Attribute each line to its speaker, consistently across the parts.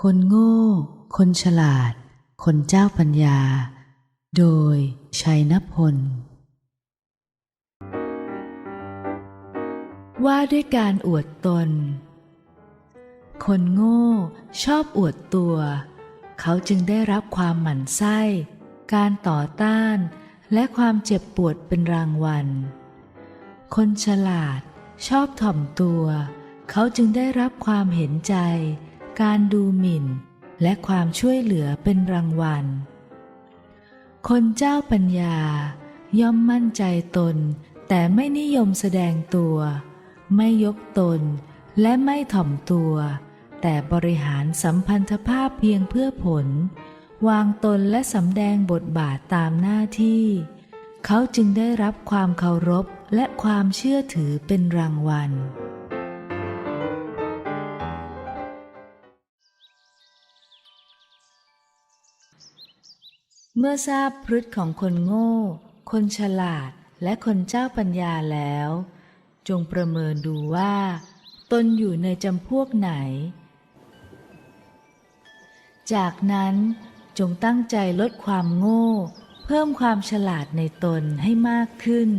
Speaker 1: คนโง่ คนฉลาด คนเจ้าปัญญา โดยชัยนพล ว่าด้วยการอวดตน คนโง่ชอบอวดตัว เขาจึงได้รับความหมั่นไส้ การต่อต้าน และความเจ็บปวดเป็นรางวัล คนฉลาดชอบถ่อมตัว เขาจึงได้รับความเห็นใจ การดูหมิ่น และความช่วยเหลือเป็นรางวัล คนเจ้าปัญญา ย่อมมั่นใจตน แต่ไม่นิยมแสดงตัว ไม่ยกตน และไม่ถ่อมตัว แต่บริหารสัมพันธภาพเพียงเพื่อผล วางตนและสำแดงบทบาทตามหน้าที่ เขาจึงได้รับความเคารพและความเชื่อถือเป็นรางวัล เมื่อทราบพฤติของคนโง่ คนฉลาดและคนเจ้าปัญญาแล้ว จงประเมินดูว่า ตนอยู่ในจำพวกไหน จากนั้นจงตั้งใจลดความโง่ เพิ่มความฉลาดในตนให้มากขึ้น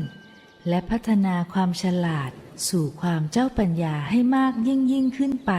Speaker 1: และพัฒนาความฉลาดสู่ความเจ้าปัญญาให้มากยิ่งยิ่งขึ้นไป